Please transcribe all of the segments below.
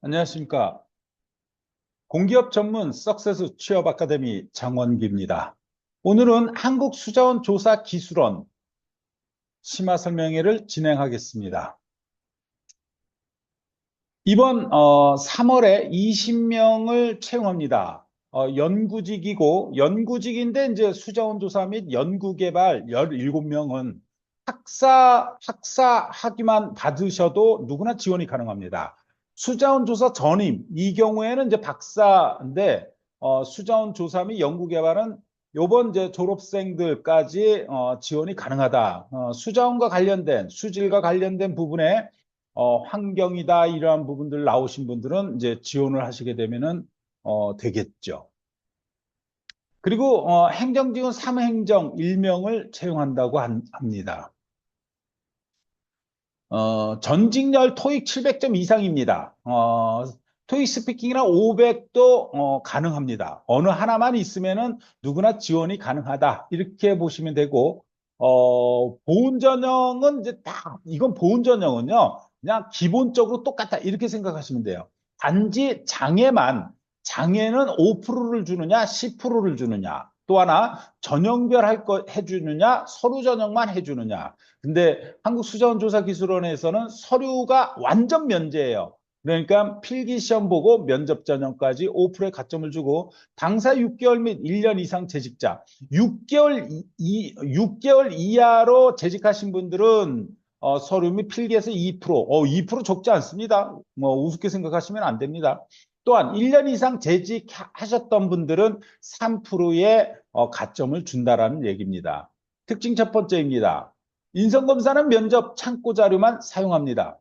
안녕하십니까. 공기업 전문 석세스 취업 아카데미 장원기입니다. 오늘은 한국수자원조사기술원 심화 설명회를 진행하겠습니다. 이번 어, 3월에 20명을 채용합니다. 어, 연구직이고 연구직인데 이제 수자원 조사 및 연구 개발 17명은 학사 학사 학위만 받으셔도 누구나 지원이 가능합니다. 수자원 조사 전임 이 경우에는 이제 박사인데 어, 수자원 조사 및 연구 개발은 요번 이제 졸업생들까지 어, 지원이 가능하다. 어, 수자원과 관련된 수질과 관련된 부분에 어, 환경이다 이러한 부분들 나오신 분들은 이제 지원을 하시게 되면은 어, 되겠죠. 그리고 어, 행정직은 3행정 1명을 채용한다고 한, 합니다. 어, 전직열 토익 700점 이상입니다. 어, 토익 스피킹이나 500도 어, 가능합니다. 어느 하나만 있으면은 누구나 지원이 가능하다. 이렇게 보시면 되고, 어, 보훈 전형은 이제 딱, 이건 보훈 전형은요, 그냥 기본적으로 똑같다. 이렇게 생각하시면 돼요. 단지 장애만, 장애는 5%를 주느냐, 10%를 주느냐. 또 하나 전형별 할 거 해주느냐 서류 전형만 해주느냐 근데 한국수자원조사기술원에서는 서류가 완전 면제예요 그러니까 필기시험 보고 면접 전형까지 5%의 가점을 주고 당사 6개월 및 1년 이상 재직자 6개월 이, 6개월 이하로 재직하신 분들은 어, 서류 및 필기에서 2%, 어, 2% 적지 않습니다. 뭐 우습게 생각하시면 안 됩니다. 또한 1년 이상 재직하셨던 분들은 3%의 어, 가점을 준다라는 얘기입니다. 특징 첫 번째입니다. 인성검사는 면접 창고 자료만 사용합니다.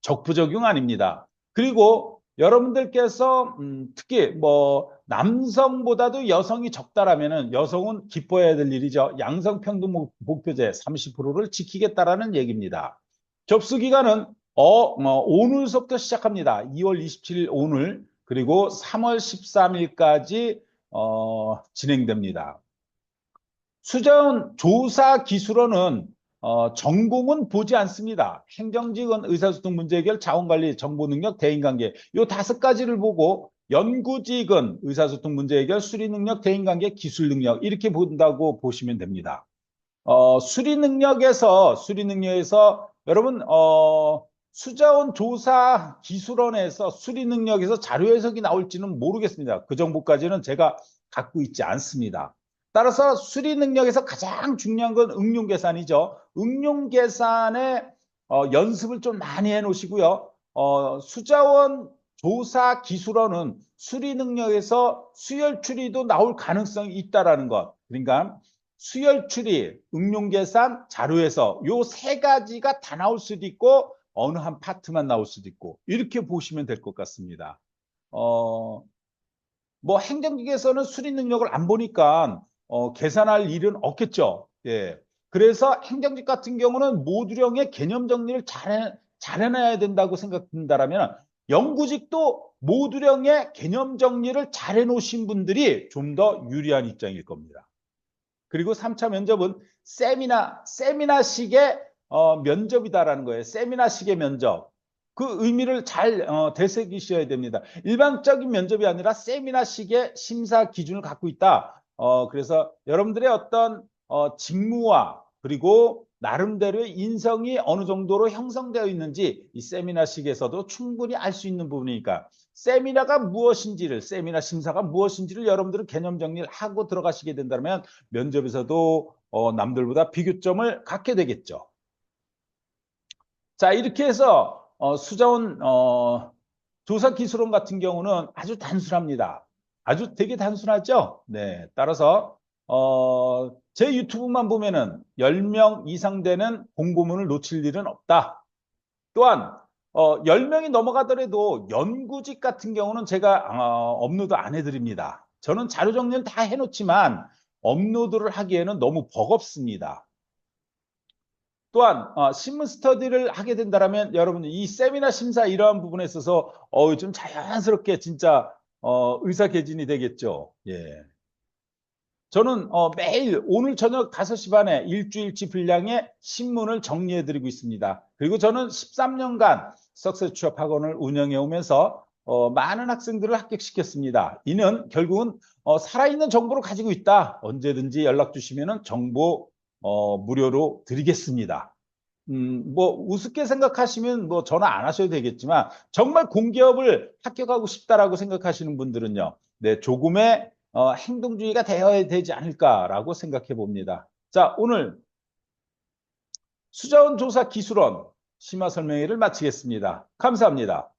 적부 적용 아닙니다. 그리고 여러분들께서 음, 특히 뭐 남성보다도 여성이 적다라면은 여성은 기뻐해야 될 일이죠. 양성평등 목표제 30%를 지키겠다라는 얘기입니다. 접수 기간은 어, 어, 오늘서부터 시작합니다. 2월 27일 오늘 그리고 3월 13일까지 어, 진행됩니다. 수자원 조사 기술원은 어, 전공은 보지 않습니다. 행정직은 의사소통 문제 해결, 자원관리, 정보능력, 대인관계 요 다섯 가지를 보고 연구직은 의사소통 문제 해결, 수리능력, 대인관계, 기술능력 이렇게 본다고 보시면 됩니다. 어, 수리능력에서 수리능력에서 여러분 어, 수자원 조사 기술원에서 수리 능력에서 자료 해석이 나올지는 모르겠습니다. 그 정보까지는 제가 갖고 있지 않습니다. 따라서 수리 능력에서 가장 중요한 건 응용 계산이죠. 응용 계산에 어, 연습을 좀 많이 해 놓으시고요. 어, 수자원 조사 기술원은 수리 능력에서 수열 추리도 나올 가능성이 있다라는 것. 그러니까 수열 추리, 응용 계산, 자료 해석 요세 가지가 다 나올 수도 있고 어느 한 파트만 나올 수도 있고 이렇게 보시면 될 것 같습니다. 어, 뭐 행정직에서는 수리 능력을 안 보니까 어, 계산할 일은 없겠죠. 예. 그래서 행정직 같은 경우는 모듈형의 개념 정리를 잘, 잘 해놔야 된다고 생각된다면 연구직도 모듈형의 개념 정리를 잘 해놓으신 분들이 좀 더 유리한 입장일 겁니다. 그리고 3차 면접은 세미나, 세미나식의 어, 면접이다라는 거예요. 세미나식의 면접. 그 의미를 잘 어, 되새기셔야 됩니다. 일반적인 면접이 아니라 세미나식의 심사 기준을 갖고 있다. 어, 그래서 여러분들의 어떤 어, 직무와 그리고 나름대로의 인성이 어느 정도로 형성되어 있는지 이 세미나식에서도 충분히 알 수 있는 부분이니까 세미나가 무엇인지를 세미나 심사가 무엇인지를 여러분들은 개념 정리를 하고 들어가시게 된다면 면접에서도 어, 남들보다 비교점을 갖게 되겠죠. 자, 이렇게 해서 어, 수자원 어, 조사 기술원 같은 경우는 아주 단순합니다. 아주 되게 단순하죠? 네. 따라서 어, 제 유튜브만 보면은 10명 이상 되는 공고문을 놓칠 일은 없다. 또한 어, 10명이 넘어가더라도 연구직 같은 경우는 제가 어, 업로드 안 해드립니다. 저는 자료 정리를 다 해놓지만 업로드를 하기에는 너무 버겁습니다. 또한 어, 신문 스터디를 하게 된다면 여러분 이 세미나 심사 이러한 부분에 있어서 어, 좀 자연스럽게 진짜 어, 의사 개진이 되겠죠. 예. 저는 어, 매일 오늘 저녁 5시 반에 일주일치 분량의 신문을 정리해 드리고 있습니다. 그리고 저는 13년간 석세 취업 학원을 운영해 오면서 어, 많은 학생들을 합격시켰습니다. 이는 결국은 어, 살아있는 정보를 가지고 있다. 언제든지 연락 주시면 정보 어, 무료로 드리겠습니다. 음, 뭐 우습게 생각하시면 뭐 전화 안 하셔도 되겠지만 정말 공기업을 합격하고 싶다라고 생각하시는 분들은요. 네, 조금의 어, 행동주의가 되어야 되지 않을까라고 생각해 봅니다. 자, 오늘 수자원 조사 기술원 심화 설명회를 마치겠습니다. 감사합니다.